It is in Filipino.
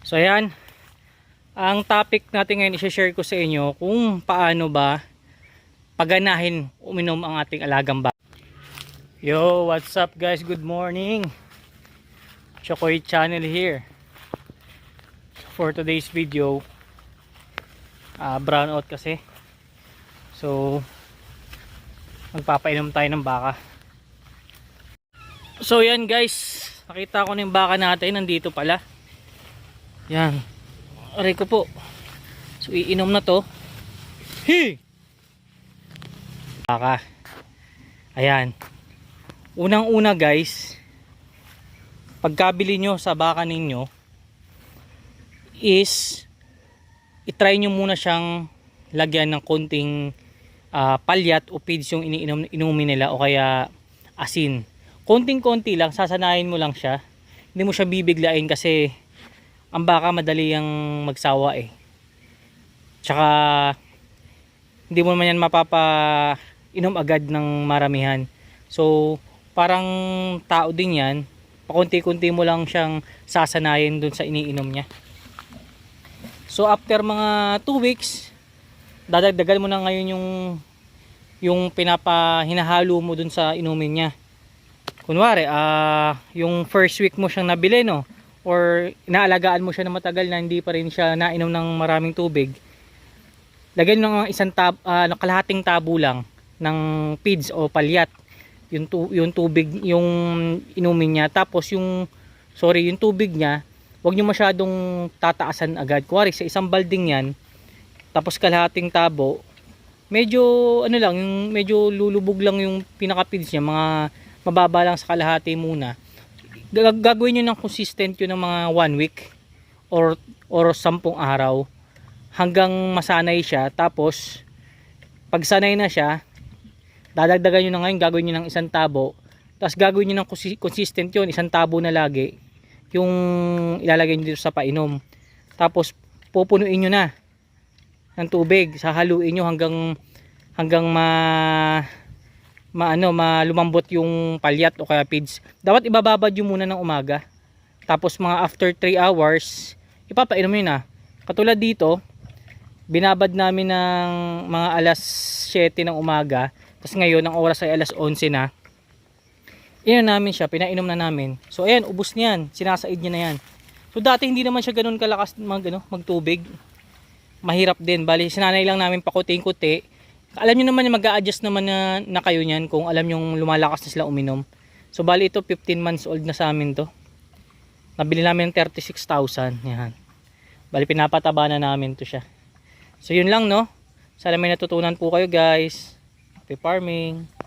So ayan, ang topic natin ngayon i-share ko sa inyo kung paano ba paganahin uminom ang ating alagang baka. Yo, what's up guys? Good morning. Chokoy channel here. For today's video, ah brown out kasi. So, magpapainom tayo ng baka. So yan guys, nakita ko na yung baka natin, nandito pala. Yan. Aray ko po. So iinom na to. Hi! Baka. Ayan. Unang-una guys, pagkabili nyo sa baka ninyo is itry nyo muna siyang lagyan ng konting ah, palyat o feeds yung iniinom inumin nila o kaya asin. Konting-konti lang, sasanayin mo lang siya. Hindi mo siya bibiglain kasi ang baka madali yung magsawa eh. Tsaka hindi mo naman yan mapapa inom agad ng maramihan. So parang tao din yan, pakunti-kunti mo lang siyang sasanayin dun sa iniinom niya. So after mga 2 weeks, dadagdagan mo na ngayon yung yung pinapa hinahalo mo dun sa inumin niya. Kunwari, ah yung first week mo siyang nabili no or inaalagaan mo siya na matagal na hindi pa rin siya nainom ng maraming tubig. Lagyan mo ng isang tab ah, kalahating tabo lang ng feeds o palyat. Yung tu- yung tubig yung inumin niya. Tapos yung sorry yung tubig niya wag niyo masyadong tataasan agad. Kuwari sa isang balding yan tapos kalahating tabo medyo ano lang yung medyo lulubog lang yung pinaka feeds niya. Mga mababa lang sa kalahati muna Gag- gagawin niyo ng consistent yun ng mga one week or or sampung araw hanggang masanay siya. Tapos pag sanay na siya dadagdagan nyo na ngayon gagawin nyo ng isang tabo. Tapos gagawin nyo ng consi- consistent yun isang tabo na lagi yung ilalagay nyo dito sa painom. Tapos pupunuin nyo na ng tubig sahaluin nyo hanggang hanggang ma maano malumambot yung palyat o kaya feeds. Dapat ibababad nyo muna ng umaga. Tapos mga after 3 hours ipapainom nyo na katulad dito binabad namin ng mga alas 7 ng umaga. Tapos ngayon ang oras ay alas 11 na. Inom namin siya pinainom na namin. So ayan ubos niyan sinasaid niya na yan. So dati hindi naman siya ganun kalakas mag, ano, magtubig. Mahirap din. Bali sinanay lang namin pakuting-kuti alam niyo naman mag adjust naman na, na kayo niyan kung alam yung lumalakas na sila uminom. So bali ito 15 months old na sa amin to. Nabili namin ng 36,000 yan. Bali pinapataba na namin to siya. So yun lang no? Sana may natutunan po kayo guys. Happy farming